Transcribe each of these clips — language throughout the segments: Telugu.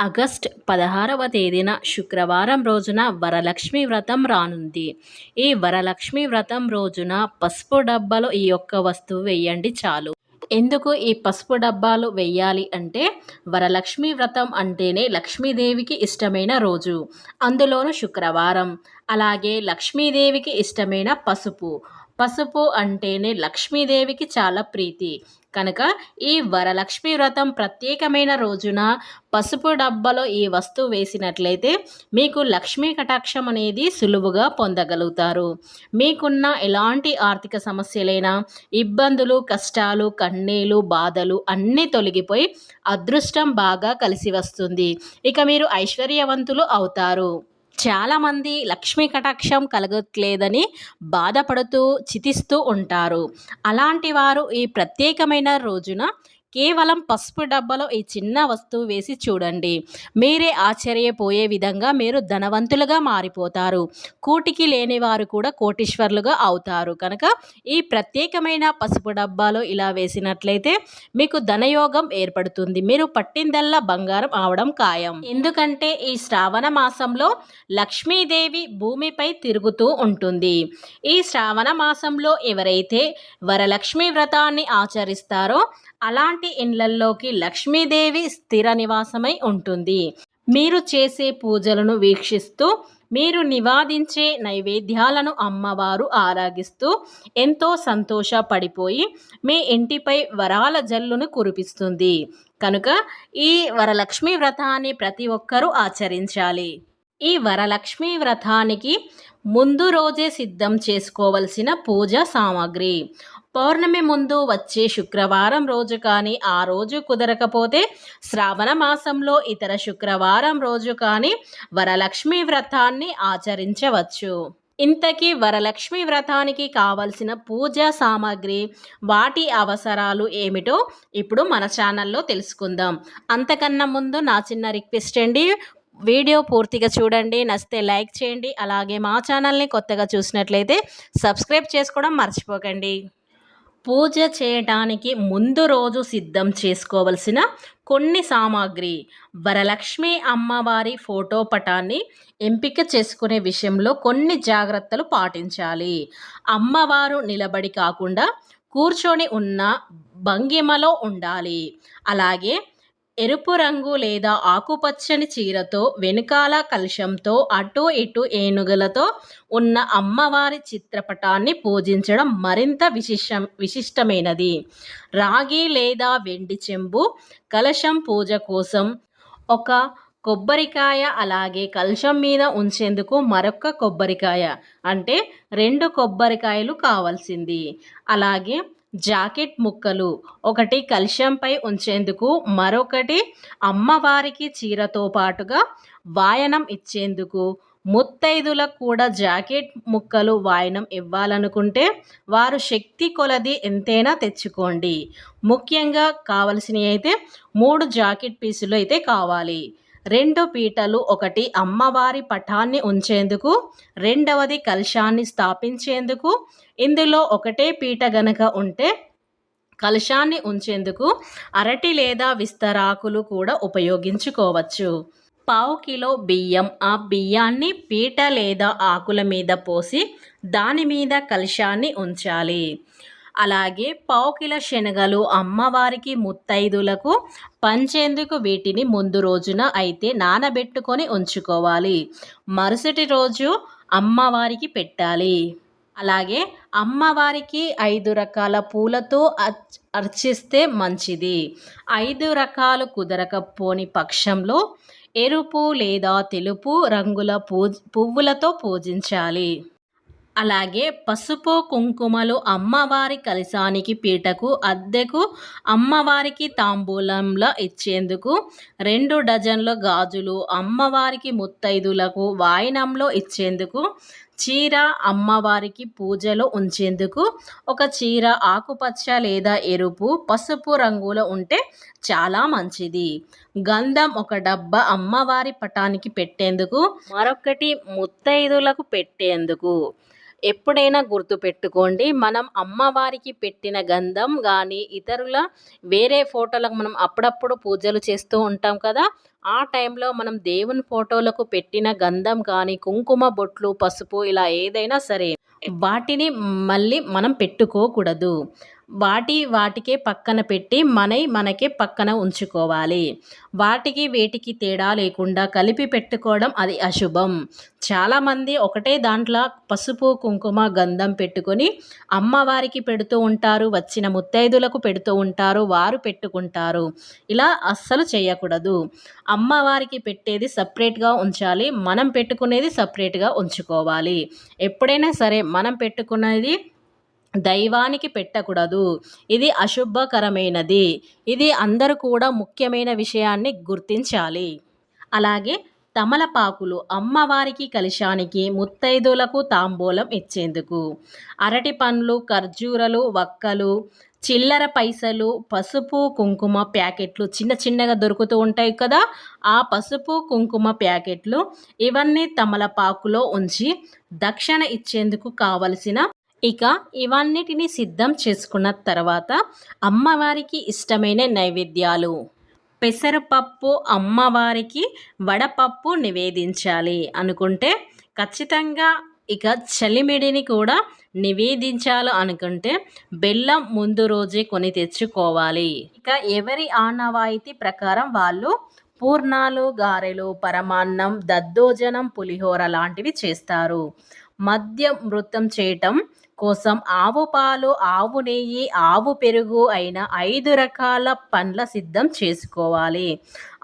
ఆగస్ట్ పదహారవ తేదీన శుక్రవారం రోజున వరలక్ష్మి వ్రతం రానుంది. ఈ వరలక్ష్మి వ్రతం రోజున పసుపు డబ్బాలో ఈ యొక్క వస్తువు వేయండి చాలు. ఎందుకు ఈ పసుపు డబ్బాలు వెయ్యాలి అంటే వరలక్ష్మి వ్రతం అంటేనే లక్ష్మీదేవికి ఇష్టమైన రోజు. అందులోనూ శుక్రవారం. అలాగే లక్ష్మీదేవికి ఇష్టమైన పసుపు. పసుపు అంటేనే లక్ష్మీదేవికి చాలా ప్రీతి. కనుక ఈ వరలక్ష్మి వ్రతం ప్రత్యేకమైన రోజున పసుపు డబ్బాలో ఈ వస్తువు వేసినట్లయితే మీకు లక్ష్మీ కటాక్షం అనేది సులువుగా పొందగలుగుతారు. మీకున్న ఎలాంటి ఆర్థిక సమస్యలైనా ఇబ్బందులు కష్టాలు కన్నీలు బాధలు అన్నీ తొలగిపోయి అదృష్టం బాగా కలిసి వస్తుంది. ఇక మీరు ఐశ్వర్యవంతులు అవుతారు. చాలామంది లక్ష్మీ కటాక్షం కలగట్లేదని బాధపడుతూ చితిస్తూ ఉంటారు. అలాంటి వారు ఈ ప్రత్యేకమైన రోజున కేవలం పసుపు డబ్బాలో ఈ చిన్న వస్తువు వేసి చూడండి. మీరే ఆశ్చర్యపోయే విధంగా మీరు ధనవంతులుగా మారిపోతారు. కూటికి లేని వారు కూడా కోటీశ్వర్లుగా అవుతారు. కనుక ఈ ప్రత్యేకమైన పసుపు డబ్బాలో ఇలా వేసినట్లయితే మీకు ధనయోగం ఏర్పడుతుంది. మీరు పట్టిందల్లా బంగారం అవడం ఖాయం. ఎందుకంటే ఈ శ్రావణ మాసంలో లక్ష్మీదేవి భూమిపై తిరుగుతూ ఉంటుంది. ఈ శ్రావణ మాసంలో ఎవరైతే వరలక్ష్మి వ్రతాన్ని ఆచరిస్తారో అలాంటి ఇండ్లల్లోకి లక్ష్మీదేవి స్థిర నివాసమై ఉంటుంది. మీరు చేసే పూజలను వీక్షిస్తూ మీరు నివాదించే నైవేద్యాలను అమ్మవారు ఆరాగిస్తూ ఎంతో సంతోషపడిపోయి మీ ఇంటిపై వరాల జల్లును కురిపిస్తుంది. కనుక ఈ వరలక్ష్మి వ్రతాన్ని ప్రతి ఒక్కరూ ఆచరించాలి. ఈ వరలక్ష్మి వ్రతానికి ముందు రోజే సిద్ధం చేసుకోవలసిన పూజ సామాగ్రి పౌర్ణమి ముందు వచ్చే శుక్రవారం రోజు కానీ ఆ రోజు కుదరకపోతే శ్రావణ మాసంలో ఇతర శుక్రవారం రోజు కానీ వరలక్ష్మి వ్రతాన్ని ఆచరించవచ్చు. ఇంతకీ వరలక్ష్మి వ్రతానికి కావలసిన పూజా సామాగ్రి వాటి అవసరాలు ఏమిటో ఇప్పుడు మన ఛానల్లో తెలుసుకుందాం. అంతకన్నా ముందు నా చిన్న రిక్వెస్ట్ అండి వీడియో పూర్తిగా చూడండి నచ్చితే లైక్ చేయండి అలాగే మా ఛానల్ని కొత్తగా చూసినట్లయితే సబ్స్క్రైబ్ చేసుకోవడం మర్చిపోకండి. పూజ చేయటానికి ముందు రోజు సిద్ధం చేసుకోవలసిన కొన్ని సామాగ్రి. వరలక్ష్మి అమ్మవారి ఫోటో పటాన్ని ఎంపిక చేసుకునే విషయంలో కొన్ని జాగ్రత్తలు పాటించాలి. అమ్మవారు నిలబడి కాకుండా కూర్చొని ఉన్న భంగిమలో ఉండాలి. అలాగే ఎరుపు రంగు లేదా ఆకుపచ్చని చీరతో వెనుకాల కలశంతో అటు ఇటు ఏనుగులతో ఉన్న అమ్మవారి చిత్రపటాన్ని పూజించడం మరింత విశిష్టం విశిష్టమైనది. రాగి లేదా వెండి చెంబు కలశం పూజ కోసం ఒక కొబ్బరికాయ అలాగే కలశం మీద ఉంచేందుకు మరొక కొబ్బరికాయ అంటే రెండు కొబ్బరికాయలు కావాల్సింది. అలాగే జాకెట్ ముక్కలు ఒకటి కలశంపై ఉంచేందుకు మరొకటి అమ్మవారికి చీరతో పాటుగా వాయనం ఇచ్చేందుకు. ముత్తైదులకు కూడా జాకెట్ ముక్కలు వాయనం ఇవ్వాలనుకుంటే వారు శక్తి కొలది ఎంతైనా తెచ్చుకోండి. ముఖ్యంగా కావలసినవి అయితే మూడు జాకెట్ పీసులు అయితే కావాలి. రెండు పీటలు ఒకటి అమ్మవారి పటాన్ని ఉంచేందుకు రెండవది కలశాన్ని స్థాపించేందుకు. ఇందులో ఒకటే పీట గనక ఉంటే కలశాన్ని ఉంచేందుకు అరటి లేదా విస్తరాకులు కూడా ఉపయోగించుకోవచ్చు. పావు కిలో బియ్యం ఆ బియ్యాన్ని పీట లేదా ఆకుల మీద పోసి దాని మీద కలశాన్ని ఉంచాలి. అలాగే పావుకిల శనగలు అమ్మవారికి ముత్తైదులకు పంచేందుకు వీటిని ముందు రోజున అయితే నానబెట్టుకొని ఉంచుకోవాలి. మరుసటి రోజు అమ్మవారికి పెట్టాలి. అలాగే అమ్మవారికి ఐదు రకాల పూలతో అర్చిస్తే మంచిది. ఐదు రకాలు కుదరకపోని పక్షంలో ఎరుపు లేదా తెలుపు రంగుల పూ పువ్వులతో పూజించాలి. అలాగే పసుపు కుంకుమలు అమ్మవారి కలశానికి పీటకు అద్దెకు అమ్మవారికి తాంబూలంలో ఇచ్చేందుకు రెండు డజన్ల గాజులు అమ్మవారికి ముత్తైదులకు వాయినంలో ఇచ్చేందుకు చీర అమ్మవారికి పూజలో ఉంచేందుకు ఒక చీర ఆకుపచ్చ లేదా ఎరుపు పసుపు రంగులో ఉంటే చాలా మంచిది. గంధం ఒక డబ్బా అమ్మవారి పటానికి పెట్టేందుకు మరొకటి ముత్తైదులకు పెట్టేందుకు. ఎప్పుడైనా గుర్తుపెట్టుకోండి మనం అమ్మవారికి పెట్టిన గంధం కానీ ఇతరుల వేరే ఫోటోలకు మనం అప్పుడప్పుడు పూజలు చేస్తూ ఉంటాం కదా. ఆ టైంలో మనం దేవుని ఫోటోలకు పెట్టిన గంధం కానీ కుంకుమ బొట్లు పసుపు ఇలా ఏదైనా సరే వాటిని మళ్ళీ మనం పెట్టుకోకూడదు. వాటి వాటికే పక్కన పెట్టి మనై మనకే పక్కన ఉంచుకోవాలి. వాటికి వేటికి తేడా లేకుండా కలిపి పెట్టుకోవడం అది అశుభం. చాలామంది ఒకటే దాంట్లో పసుపు కుంకుమ గంధం పెట్టుకొని అమ్మవారికి పెడుతూ ఉంటారు వచ్చిన ముత్తైదులకు పెడుతూ ఉంటారు వారు పెట్టుకుంటారు. ఇలా అస్సలు చేయకూడదు. అమ్మవారికి పెట్టేది సపరేట్గా ఉంచాలి మనం పెట్టుకునేది సపరేట్గా ఉంచుకోవాలి. ఎప్పుడైనా సరే మనం పెట్టుకునేది దైవానికి పెట్టకూడదు. ఇది అశుభకరమైనది. ఇది అందరూ కూడా ముఖ్యమైన విషయాన్ని గుర్తించాలి. అలాగే తమలపాకులు అమ్మవారికి కలశానికి ముత్తైదులకు తాంబూలం ఇచ్చేందుకు. అరటి పండ్లు ఖర్జూరలు వక్కలు చిల్లర పైసలు పసుపు కుంకుమ ప్యాకెట్లు చిన్న చిన్నగా దొరుకుతూ ఉంటాయి కదా. ఆ పసుపు కుంకుమ ప్యాకెట్లు ఇవన్నీ తమలపాకులో ఉంచి దక్షిణ ఇచ్చేందుకు కావలసిన ఇక ఇవన్నిటిని సిద్ధం చేసుకున్న తర్వాత అమ్మవారికి ఇష్టమైన నైవేద్యాలు. పెసరపప్పు అమ్మవారికి వడపప్పు నివేదించాలి అనుకుంటే ఖచ్చితంగా ఇక చలిమిడిని కూడా నివేదించాలి అనుకుంటే బెల్లం ముందు రోజే కొని తెచ్చుకోవాలి. ఇక ఎవరి ఆనవాయితీ ప్రకారం వాళ్ళు పూర్ణాలు గారెలు పరమాన్నం దద్దోజనం పులిహోర లాంటివి చేస్తారు. మద్య మృతం చేయటం కోసం ఆవు పాలు ఆవు నెయ్యి ఆవు పెరుగు అయిన ఐదు రకాల పండ్ల సిద్ధం చేసుకోవాలి.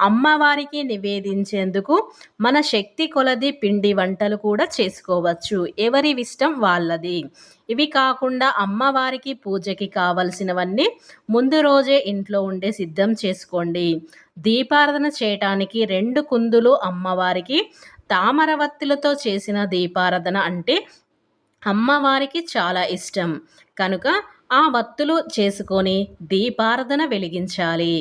అమ్మవారికి నివేదించేందుకు మన శక్తి కొలది పిండి వంటలు కూడా చేసుకోవచ్చు. ఎవరి ఇష్టం వాళ్ళది. ఇవి కాకుండా అమ్మవారికి పూజకి కావలసినవన్నీ ముందు రోజే ఇంట్లో ఉండే సిద్ధం చేసుకోండి. దీపారాధన చేయటానికి రెండు కుందులు అమ్మవారికి తామరవత్తులతో చేసిన దీపారాధన అంటే అమ్మవారికి చాలా ఇష్టం. కనుక ఆ వత్తులు చేసుకొని దీపారాధన వెలిగించాలి.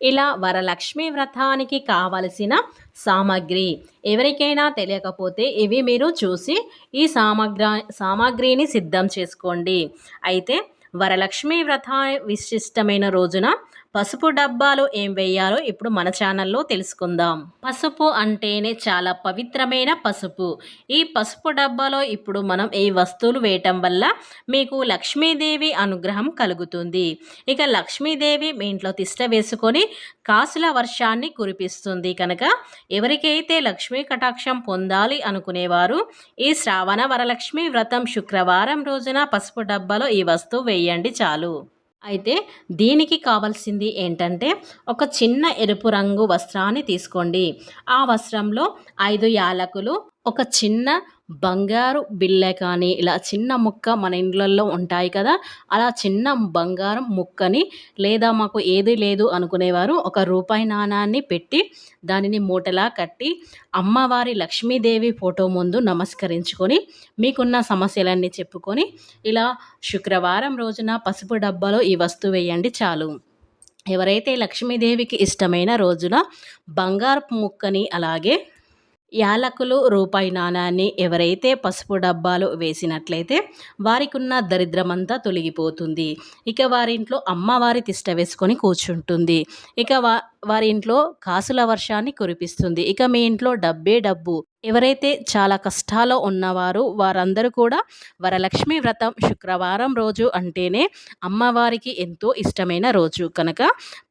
ఇలా వరలక్ష్మి వ్రతానికి కావలసిన సామాగ్రి ఎవరికైనా తెలియకపోతే ఇవి మీరు చూసి ఈ సామగ్ర సామాగ్రిని సిద్ధం చేసుకోండి. అయితే వరలక్ష్మి వ్రత విశిష్టమైన రోజున పసుపు డబ్బాలు ఏం వేయాలో ఇప్పుడు మన ఛానల్లో తెలుసుకుందాం. పసుపు అంటేనే చాలా పవిత్రమైన పసుపు. ఈ పసుపు డబ్బాలో ఇప్పుడు మనం ఈ వస్తువులు వేయటం వల్ల మీకు లక్ష్మీదేవి అనుగ్రహం కలుగుతుంది. ఇక లక్ష్మీదేవి మీ ఇంట్లో తిష్ట వేసుకొని కాసుల వర్షాన్ని కురిపిస్తుంది కనుక ఎవరికైతే లక్ష్మీ కటాక్షం పొందాలి అనుకునేవారు ఈ శ్రావణ వరలక్ష్మి వ్రతం శుక్రవారం రోజున పసుపు డబ్బాలో ఈ వస్తువు వేయండి చాలు. అయితే దీనికి కావాల్సింది ఏంటంటే ఒక చిన్న ఎరుపు రంగు వస్త్రాన్ని తీసుకోండి. ఆ వస్త్రంలో ఐదు యాలకులు ఒక చిన్న బంగారు బిల్లె కానీ ఇలా చిన్న ముక్క మన ఇండ్లల్లో ఉంటాయి కదా అలా చిన్న బంగారం ముక్కని లేదా మాకు ఏది లేదు అనుకునేవారు. ఒక రూపాయి నాణాన్ని పెట్టి దానిని మూటలా కట్టి అమ్మవారి లక్ష్మీదేవి ఫోటో ముందు నమస్కరించుకొని మీకున్న సమస్యలన్నీ చెప్పుకొని ఇలా శుక్రవారం రోజున పసుపు డబ్బాలో ఈ వస్తువు వేయండి చాలు. ఎవరైతే లక్ష్మీదేవికి ఇష్టమైన రోజున బంగారపు ముక్కని అలాగే యాలకులు రూపాయి నాణాన్ని ఎవరైతే పసుపు డబ్బాలు వేసినట్లయితే వారికి ఉన్న దరిద్రమంతా తొలగిపోతుంది. ఇక వారింట్లో అమ్మవారి తిష్ట వేసుకొని కూర్చుంటుంది. ఇక వా వారి ఇంట్లో కాసుల వర్షాన్ని కురిపిస్తుంది. ఇక మీ ఇంట్లో డబ్బే డబ్బు. ఎవరైతే చాలా కష్టాల్లో ఉన్నవారు వారందరూ కూడా వరలక్ష్మి వ్రతం శుక్రవారం రోజు అంటేనే అమ్మవారికి ఎంతో ఇష్టమైన రోజు. కనుక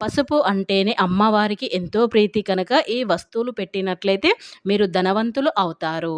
పసుపు అంటేనే అమ్మవారికి ఎంతో ప్రీతి. కనుక ఈ వస్తువులు పెట్టినట్లయితే మీరు ధనవంతులు అవుతారు.